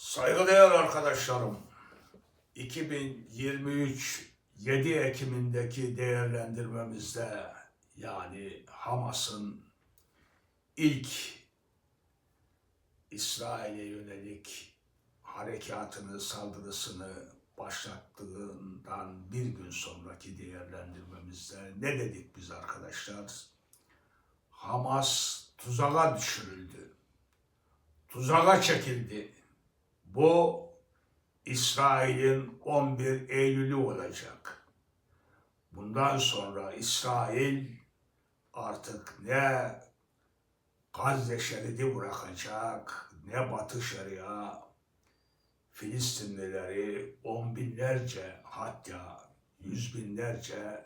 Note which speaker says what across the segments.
Speaker 1: Saygıdeğer arkadaşlarım, 2023 7 Ekim'indeki değerlendirmemizde yani Hamas'ın ilk İsrail'e yönelik harekatını, saldırısını başlattığından bir gün sonraki değerlendirmemizde ne dedik biz arkadaşlar? Hamas tuzağa düşürüldü. Tuzağa çekildi. Bu İsrail'in 11 Eylül'ü olacak. Bundan sonra İsrail artık ne Gazze şeridi bırakacak, ne Batı Şeria, Filistinlileri on binlerce hatta yüz binlerce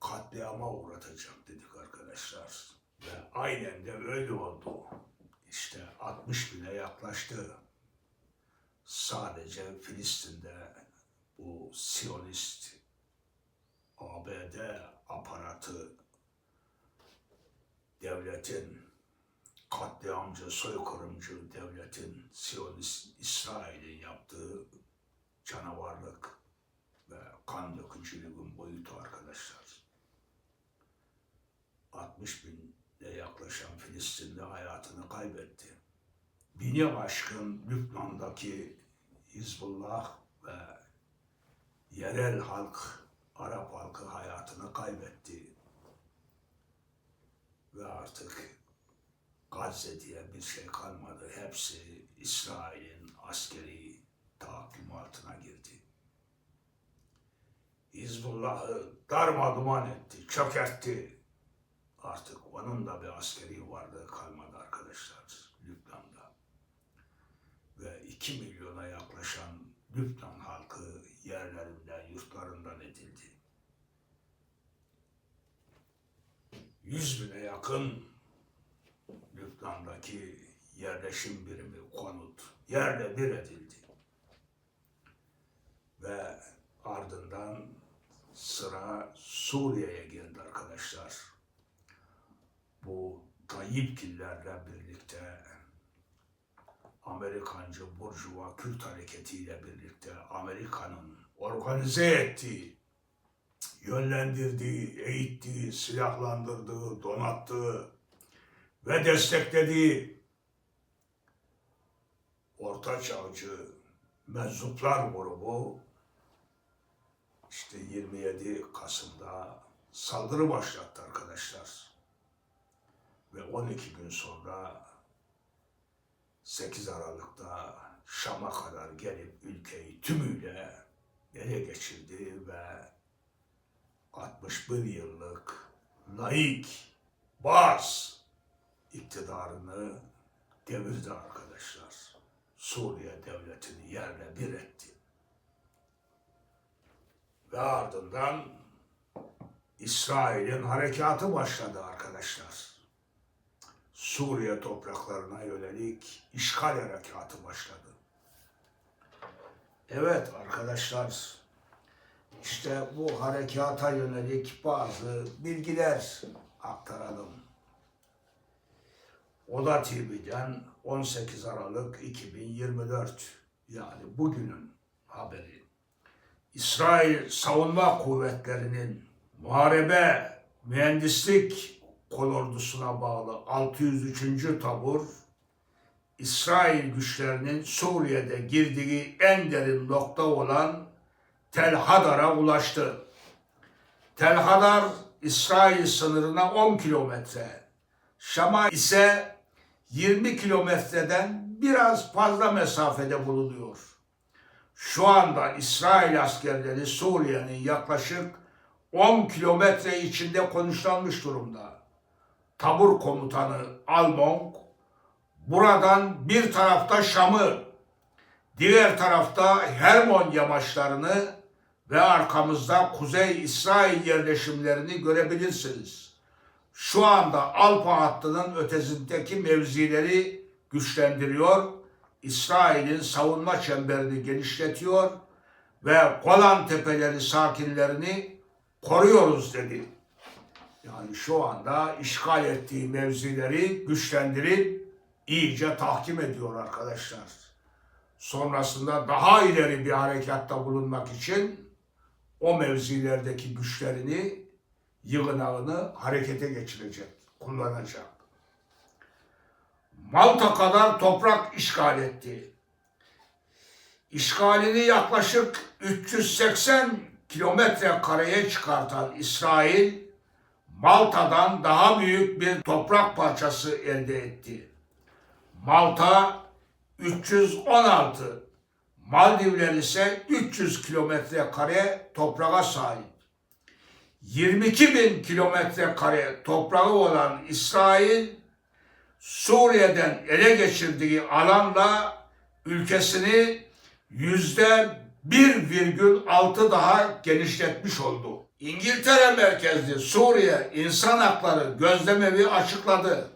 Speaker 1: katliama uğratacak dedik arkadaşlar. Ve aynen de öyle oldu. İşte 60 bine yaklaştı sadece Filistin'de bu Siyonist ABD aparatı devletin katliamcı, soykırımcı devletin Siyonist İsrail'in yaptığı canavarlık ve kan dökücülüğün boyutu arkadaşlar. 60 bine yaklaşan Filistinli hayatını kaybetti bini aşkın Lübnan'daki Hizbullah ve yerel halk, Arap halkı hayatını kaybetti. Ve artık Gazze diye bir şey kalmadı. Hepsi İsrail'in askeri tahakkümatına girdi. Hizbullah'ı darmaduman etti, çökertti. Artık onun da bir askeri varlığı kalmadı arkadaşlar Lübnan'da ve 2 milyona yaklaşan Lübnan halkı yerlerinden, yurtlarından edildi. 100 bine yakın Lübnan'daki yerleşim birimi, konut yerle bir edildi. Ve ardından sıra Suriye'ye geldi arkadaşlar. Bu Tayyipgillerle birlikte Amerikancı Burjuva Kürt hareketiyle birlikte Amerika'nın organize ettiği, yönlendirdiği, eğittiği, silahlandırdığı, donattığı ve desteklediği Orta Çağcı meczuplar grubu işte 27 Kasım'da saldırı başlattı arkadaşlar. Ve 12 gün sonra 8 Aralık'ta Şam'a kadar gelip ülkeyi tümüyle ele geçirdi ve 61 yıllık laik Baz iktidarını devirdi arkadaşlar. Suriye devletini yerle bir etti. Ve ardından İsrail'in harekatı başladı arkadaşlar. Suriye topraklarına yönelik işgal harekatı başladı. Evet arkadaşlar, işte bu harekata yönelik bazı bilgiler aktaralım. Oda TV'den 18 Aralık 2024 yani bugünün haberi. İsrail Savunma Kuvvetleri'nin muharebe, mühendislik kolordusuna bağlı 603. tabur İsrail güçlerinin Suriye'de girdiği en derin nokta olan Tel Hadar'a ulaştı. Tel Hadar İsrail sınırına 10 kilometre, Şam'a ise 20 kilometreden biraz fazla mesafede bulunuyor. Şu anda İsrail askerleri Suriye'nin yaklaşık 10 kilometre içinde konuşlanmış durumda tabur komutanı Almong buradan bir tarafta Şam'ı, diğer tarafta Hermon yamaçlarını ve arkamızda Kuzey İsrail yerleşimlerini görebilirsiniz. Şu anda Alpa hattının ötesindeki mevzileri güçlendiriyor, İsrail'in savunma çemberini genişletiyor ve Golan Tepeleri sakinlerini koruyoruz dedi. Yani şu anda işgal ettiği mevzileri güçlendirip iyice tahkim ediyor arkadaşlar. sonrasında daha ileri bir harekatta bulunmak için o mevzilerdeki güçlerini, yığınağını harekete geçirecek, kullanacak. Malta kadar toprak işgal etti. İşgalini yaklaşık 380 kilometre kareye çıkartan İsrail, Malta'dan daha büyük bir toprak parçası elde etti. Malta 316, Maldivler ise 300 kilometre kare toprağa sahip. 22 bin kilometre kare toprağı olan İsrail, Suriye'den ele geçirdiği alanla ülkesini yüzde 1,6 daha genişletmiş oldu. İngiltere merkezli Suriye İnsan Hakları Gözlemevi açıkladı.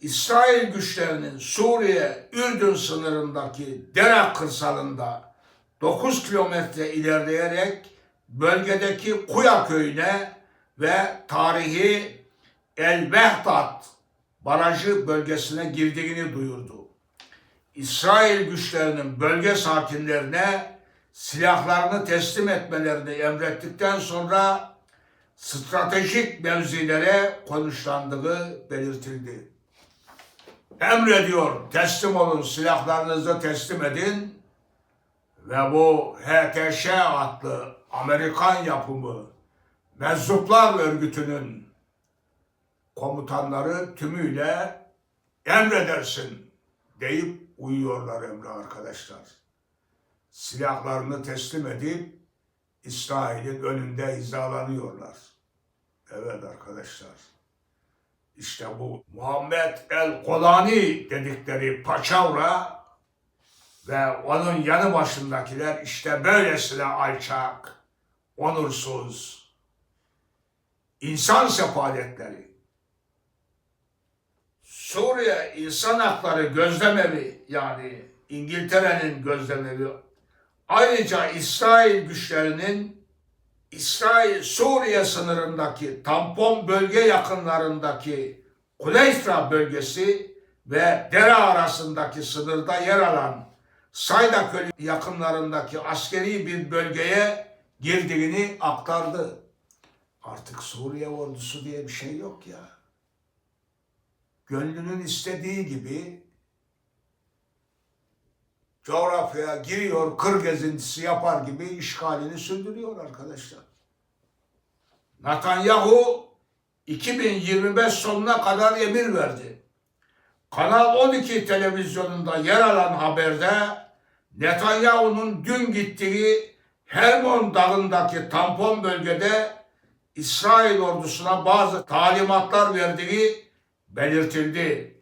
Speaker 1: İsrail güçlerinin Suriye Ürdün sınırındaki Dera kırsalında 9 kilometre ilerleyerek bölgedeki Kuya köyüne ve tarihi El Vehdat barajı bölgesine girdiğini duyurdu. İsrail güçlerinin bölge sakinlerine silahlarını teslim etmelerini emrettikten sonra stratejik mevzilere konuşlandığı belirtildi. Emrediyor teslim olun silahlarınızı teslim edin ve bu HTŞ adlı Amerikan yapımı meczuplar örgütünün komutanları tümüyle emredersin deyip uyuyorlar emre arkadaşlar. Silahlarını teslim edip İsrail'in önünde hizalanıyorlar. Evet arkadaşlar. İşte bu Muhammed el Kolani dedikleri paçavra ve onun yanı başındakiler işte böylesine alçak, onursuz, insan sefaletleri. Suriye İnsan Hakları Gözlemevi yani İngiltere'nin gözlemevi ayrıca İsrail güçlerinin İsrail Suriye sınırındaki tampon bölge yakınlarındaki Kuleysra bölgesi ve Dera arasındaki sınırda yer alan Sayda Kölü yakınlarındaki askeri bir bölgeye girdiğini aktardı. Artık Suriye ordusu diye bir şey yok ya. Gönlünün istediği gibi coğrafyaya giriyor, kır gezintisi yapar gibi işgalini sürdürüyor arkadaşlar. Netanyahu 2025 sonuna kadar emir verdi. Kanal 12 televizyonunda yer alan haberde Netanyahu'nun dün gittiği Hermon Dağı'ndaki tampon bölgede İsrail ordusuna bazı talimatlar verdiği belirtildi.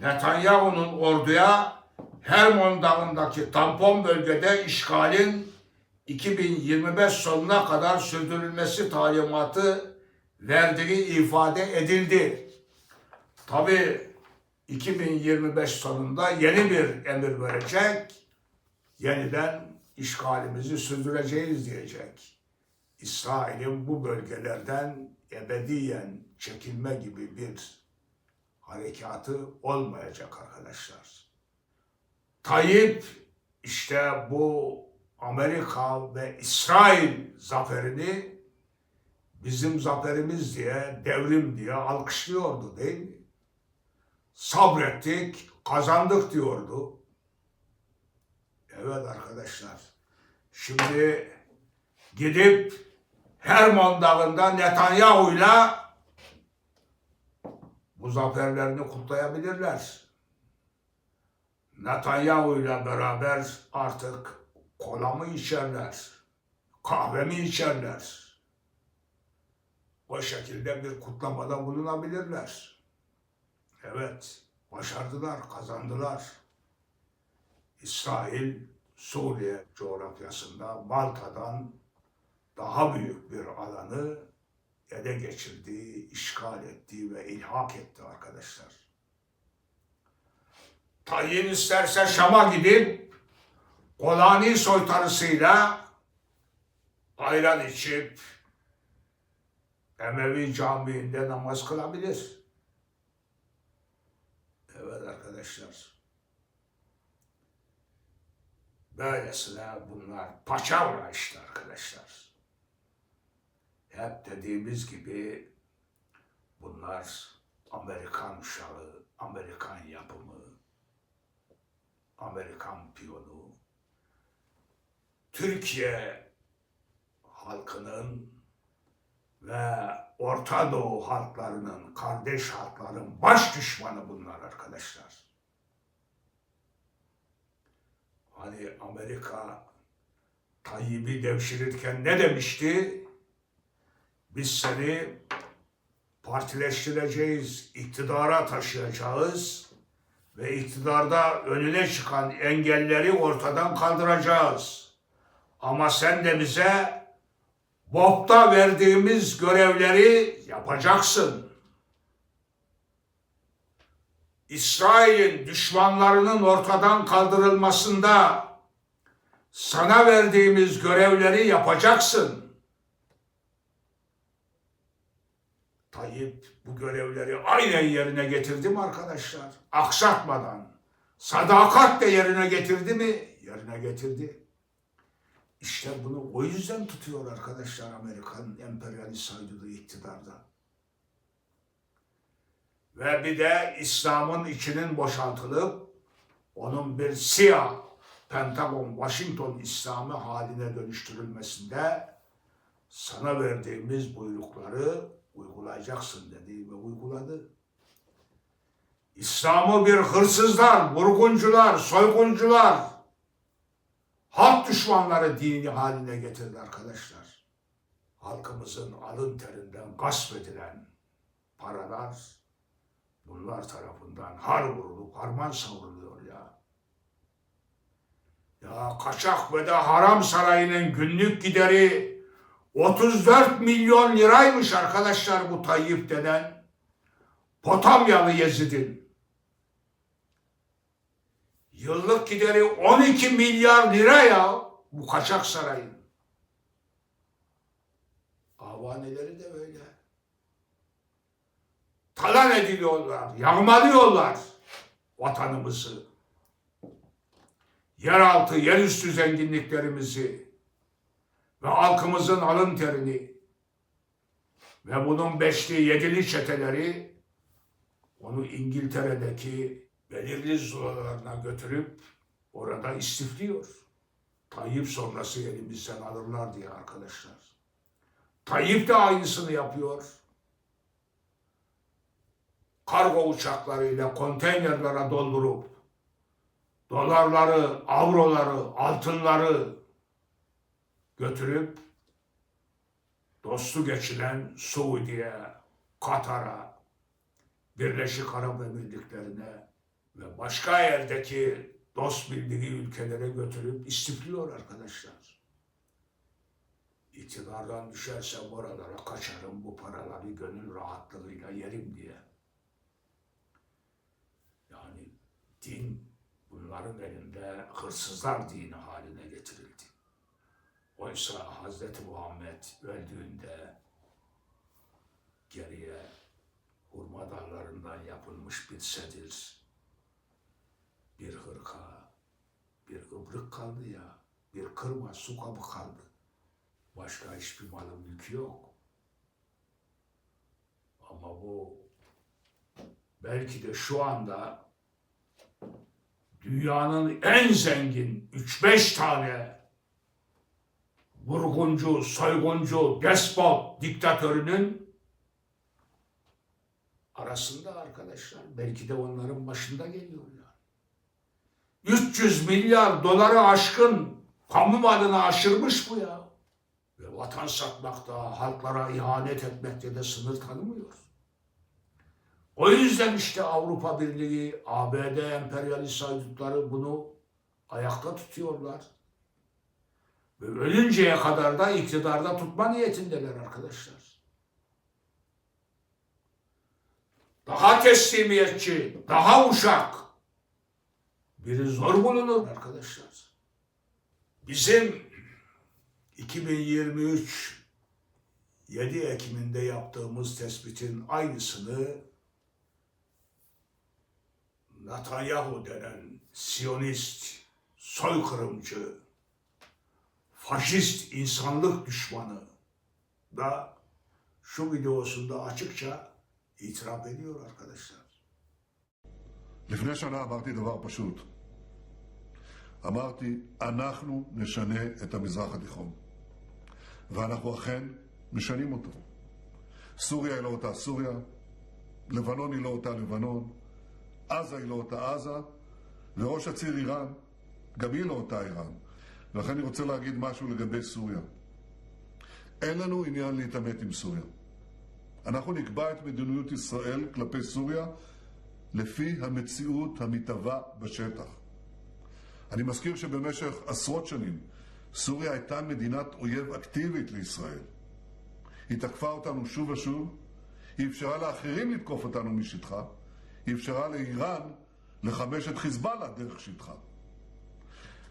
Speaker 1: Netanyahu'nun orduya Hermon Dağı'ndaki tampon bölgede işgalin 2025 sonuna kadar sürdürülmesi talimatı verdiği ifade edildi. Tabi 2025 sonunda yeni bir emir verecek, yeniden işgalimizi sürdüreceğiz diyecek. İsrail'in bu bölgelerden ebediyen çekilme gibi bir harekatı olmayacak arkadaşlar. Tayyip işte bu Amerika ve İsrail zaferini bizim zaferimiz diye, devrim diye alkışlıyordu değil mi? Sabrettik, kazandık diyordu. Evet arkadaşlar. Şimdi gidip Hermon Dağı'nda Netanyahu'yla bu zaferlerini kutlayabilirler. Netanyahu ile beraber artık kola mı içerler, kahve mi içerler? O şekilde bir kutlamada bulunabilirler. Evet, başardılar, kazandılar. İsrail, Suriye coğrafyasında Malta'dan daha büyük bir alanı ele geçirdiği, işgal ettiği ve ilhak etti arkadaşlar. Tayin isterse Şam'a gidip Golani soytarısıyla ayran içip Emevi Camii'nde namaz kılabilir. Evet arkadaşlar. Böylesine bunlar paçavra işte arkadaşlar. Hep dediğimiz gibi bunlar Amerikan uşağı, Amerikan yapımı, Amerikan piyonu, Türkiye halkının ve Orta Doğu halklarının, kardeş halkların baş düşmanı bunlar arkadaşlar. Hani Amerika Tayyip'i devşirirken ne demişti? Biz seni partileştireceğiz, iktidara taşıyacağız ve iktidarda önüne çıkan engelleri ortadan kaldıracağız. Ama sen de bize BOP'ta verdiğimiz görevleri yapacaksın. İsrail'in düşmanlarının ortadan kaldırılmasında sana verdiğimiz görevleri yapacaksın. Tayyip bu görevleri aynen yerine getirdi mi arkadaşlar? Aksatmadan. Sadakatle yerine getirdi mi? Yerine getirdi. İşte bunu o yüzden tutuyor arkadaşlar Amerikan emperyalist haydudu iktidarda. Ve bir de İslam'ın içinin boşaltılıp onun bir siyah Pentagon, Washington İslamı haline dönüştürülmesinde sana verdiğimiz buyrukları uygulayacaksın dedi ve uyguladı. İslam'ı bir hırsızlar, vurguncular, soyguncular, halk düşmanları dini haline getirdi arkadaşlar. Halkımızın alın terinden gasp edilen paralar bunlar tarafından har vurulup harman savruluyor ya. Ya kaçak ve de haram sarayının günlük gideri 34 milyon liraymış arkadaşlar bu Tayyip denen Potamyalı Yezid'in. Yıllık gideri 12 milyar lira ya bu kaçak sarayın. Avaneleri de öyle. Talan ediliyorlar, yağmalıyorlar vatanımızı. Yeraltı, yerüstü zenginliklerimizi ve halkımızın alın terini ve bunun beşli, yedili çeteleri onu İngiltere'deki belirli zulalarına götürüp orada istifliyor. Tayyip sonrası elimizden alırlar diye arkadaşlar. Tayyip de aynısını yapıyor. Kargo uçaklarıyla konteynerlere doldurup dolarları, avroları, altınları götürüp dostu geçilen Suudi'ye, Katar'a, Birleşik Arap Emirlikleri'ne ve başka yerdeki dost bildiği ülkelere götürüp istifliyor arkadaşlar. İktidardan düşerse oralara kaçarım bu paraları gönül rahatlığıyla yerim diye. Yani din bunların elinde hırsızlar dini haline getirildi. Oysa Hazreti Muhammed öldüğünde geriye hurma dallarından yapılmış bir sedir, bir hırka, bir ıbrık kaldı ya, bir kırma su kabı kaldı. Başka hiçbir malı mülkü yok. Ama bu belki de şu anda dünyanın en zengin 3-5 tane vurguncu, soyguncu, despot, diktatörünün arasında arkadaşlar. Belki de onların başında geliyor ya. 300 milyar doları aşkın kamu malını aşırmış bu ya. Ve vatan satmakta, halklara ihanet etmekte de sınır tanımıyor. O yüzden işte Avrupa Birliği, ABD emperyalist haydutları bunu ayakta tutuyorlar. Ve ölünceye kadar da iktidarda tutma niyetindeler arkadaşlar. Daha teslimiyetçi, daha uşak. Biri zor bulunur arkadaşlar. Bizim 2023 7 Ekim'inde yaptığımız tespitin aynısını Netanyahu denen Siyonist, soykırımcı, faşist insanlık düşmanı da şu videosunda açıkça itiraf ediyor arkadaşlar.
Speaker 2: לפני שנה אמרתי דבר פשוט. אמרתי, אנחנו נשנה את המזרח התיכון. ואנחנו אכן משנים אותו. סוריה היא לא אותה סוריה, לבנון היא לא אותה לבנון, עזה היא לא אותה עזה, וראש הציר איראן, גם היא לא אותה איראן. ולכן אני רוצה להגיד משהו לגבי סוריה. אין לנו עניין להתעמת עם סוריה. אנחנו נקבע את מדיניות ישראל כלפי סוריה לפי המציאות המתהווה בשטח. אני מזכיר שבמשך עשרות שנים סוריה הייתה מדינת אויב אקטיבית לישראל. היא תקפה אותנו שוב ושוב, היא אפשרה לאחרים לתקוף אותנו משטחה, היא אפשרה לאיראן לחמש את חיזבאללה דרך שטחה.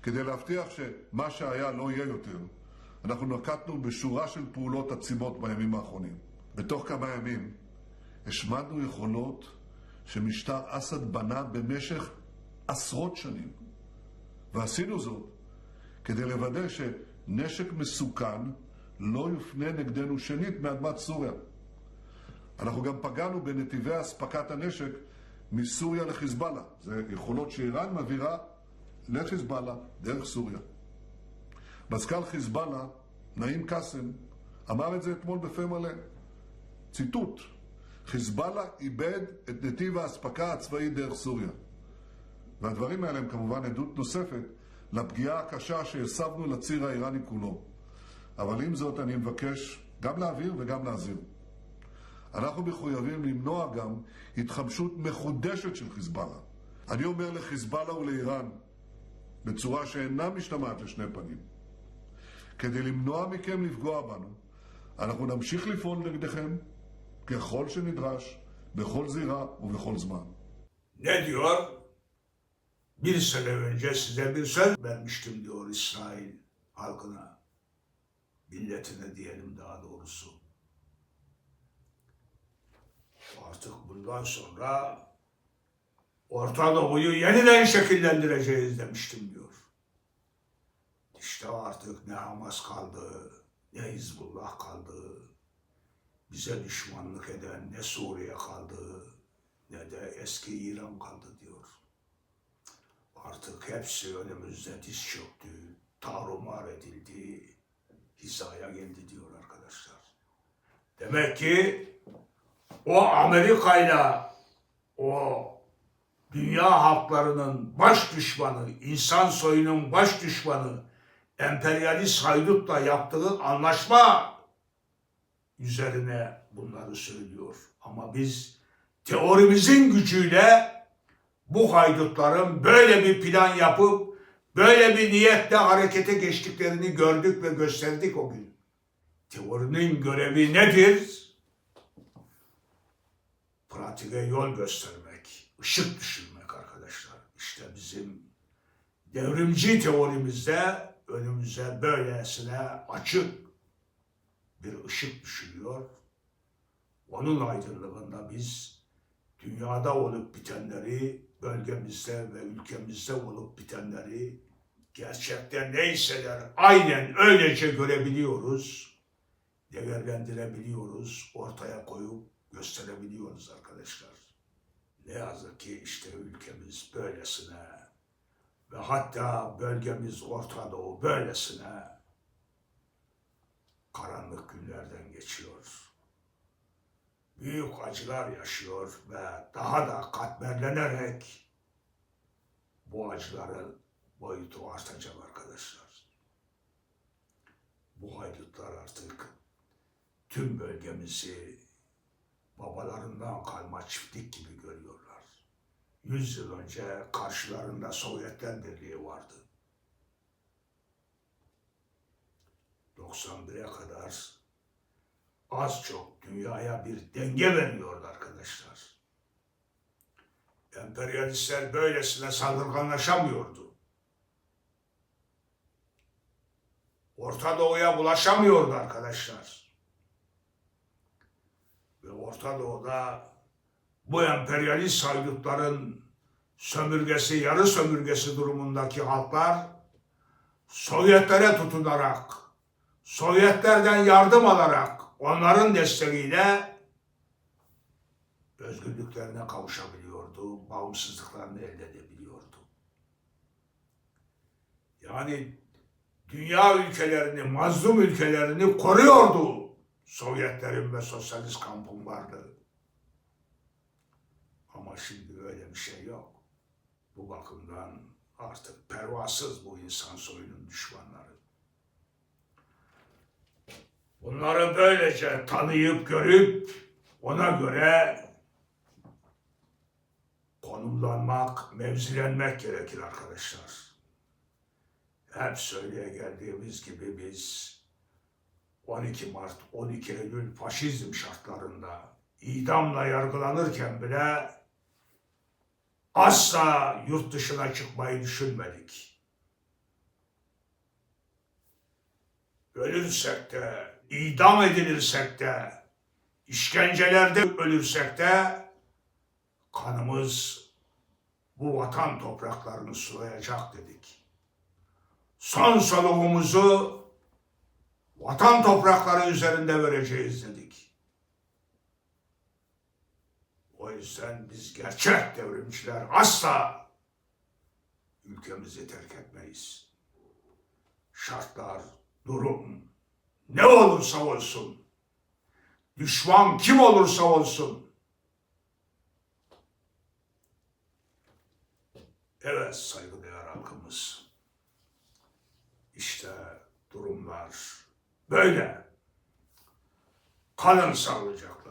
Speaker 2: כדי להבטיח שמה שהיה לא יהיה יותר, אנחנו נקטנו בשורה של פעולות עצימות בימים האחרונים. בתוך כמה ימים השמדנו יכולות שמשטר אסד בנה במשך עשרות שנים. ועשינו זאת כדי לוודא שנשק מסוכן לא יופנה נגדנו שנית מאדמת סוריה. אנחנו גם פגענו בנתיבי אספקת הנשק מסוריה לחיזבאללה. זה יכולות שאיראן מעבירה לחיזבאללה דרך סוריה. מזכ"ל חיזבאללה, נעים קאסם, אמר את זה אתמול בפה מלא. ציטוט: חיזבאללה איבד את נתיב האספקה הצבאי דרך סוריה. והדברים האלה הם כמובן עדות נוספת לפגיעה הקשה שהסבנו לציר האיראני כולו. אבל עם זאת אני מבקש גם להבהיר וגם להזהיר. אנחנו מחויבים למנוע גם התחמשות מחודשת של חיזבאללה. אני אומר לחיזבאללה ולאיראן, בצורה שאינה משתמעת לשני פנים, כדי למנוע מכם לפגוע בנו, אנחנו namshich לפעול נגדכם ככל שנדרש, בכל זירה ובכל זמן.
Speaker 1: Diyor? Bir sene önce size bir söz vermiştim diyor İsrail halkına. Milletine diyelim daha doğrusu. Artık bundan sonra Orta Doğu'yu yeniden şekillendireceğiz demiştim diyor. İşte artık ne Hamas kaldı, ne Hizbullah kaldı, bize düşmanlık eden ne Suriye kaldı, ne de eski İran kaldı diyor. Artık hepsi önümüzde diz çöktü, tarumar edildi, hizaya geldi diyor arkadaşlar. Demek ki o Amerika'yla o dünya halklarının baş düşmanı, insan soyunun baş düşmanı, emperyalist haydutla yaptığı anlaşma üzerine bunları söylüyor. Ama biz teorimizin gücüyle bu haydutların böyle bir plan yapıp böyle bir niyetle harekete geçtiklerini gördük ve gösterdik o gün. Teorinin görevi nedir? Pratiğe yol göstermek, ışık düşürmek arkadaşlar. İşte bizim devrimci teorimizde önümüze böylesine açık bir ışık düşürüyor. Onun aydınlığında biz dünyada olup bitenleri, bölgemizde ve ülkemizde olup bitenleri gerçekten neyseler aynen öylece görebiliyoruz, değerlendirebiliyoruz, ortaya koyup gösterebiliyoruz arkadaşlar. Ne yazık ki işte ülkemiz böylesine ve hatta bölgemiz Orta Doğu böylesine karanlık günlerden geçiyor. Büyük acılar yaşıyor ve daha da katmerlenerek bu acıların boyutu artacak arkadaşlar. Bu haydutlar artık tüm bölgemizi babalarından kalma çiftlik gibi görüyorlar. Yüz yıl önce karşılarında Sovyetler Birliği vardı. 91'e kadar az çok dünyaya bir denge veriyordu arkadaşlar. Emperyalistler böylesine saldırganlaşamıyordu. Orta Doğu'ya bulaşamıyordu arkadaşlar. Ve Orta Doğu'da bu emperyalist haydutların sömürgesi, yarı sömürgesi durumundaki halklar Sovyetlere tutunarak, Sovyetlerden yardım alarak, onların desteğiyle özgürlüklerine kavuşabiliyordu, bağımsızlıklarını elde edebiliyordu. Yani dünya ülkelerini, mazlum ülkelerini koruyordu Sovyetlerin ve sosyalist kampın varlığı. Ama şimdi öyle bir şey yok. Bu bakımdan artık pervasız bu insan soyunun düşmanları. Bunları böylece tanıyıp görüp ona göre konumlanmak, mevzilenmek gerekir arkadaşlar. Hep söyleye geldiğimiz gibi biz 12 Mart, 12 Eylül faşizm şartlarında idamla yargılanırken bile asla yurt dışına çıkmayı düşünmedik. Ölürsek de, idam edilirsek de, işkencelerde ölürsek de kanımız bu vatan topraklarını sulayacak dedik. Son soluğumuzu vatan toprakları üzerinde vereceğiz dedik. O yüzden biz gerçek devrimciler asla ülkemizi terk etmeyiz. Şartlar, durum ne olursa olsun, düşman kim olursa olsun, evet saygıdeğer halkımız, işte durumlar böyle. Kalın sağlıcakla.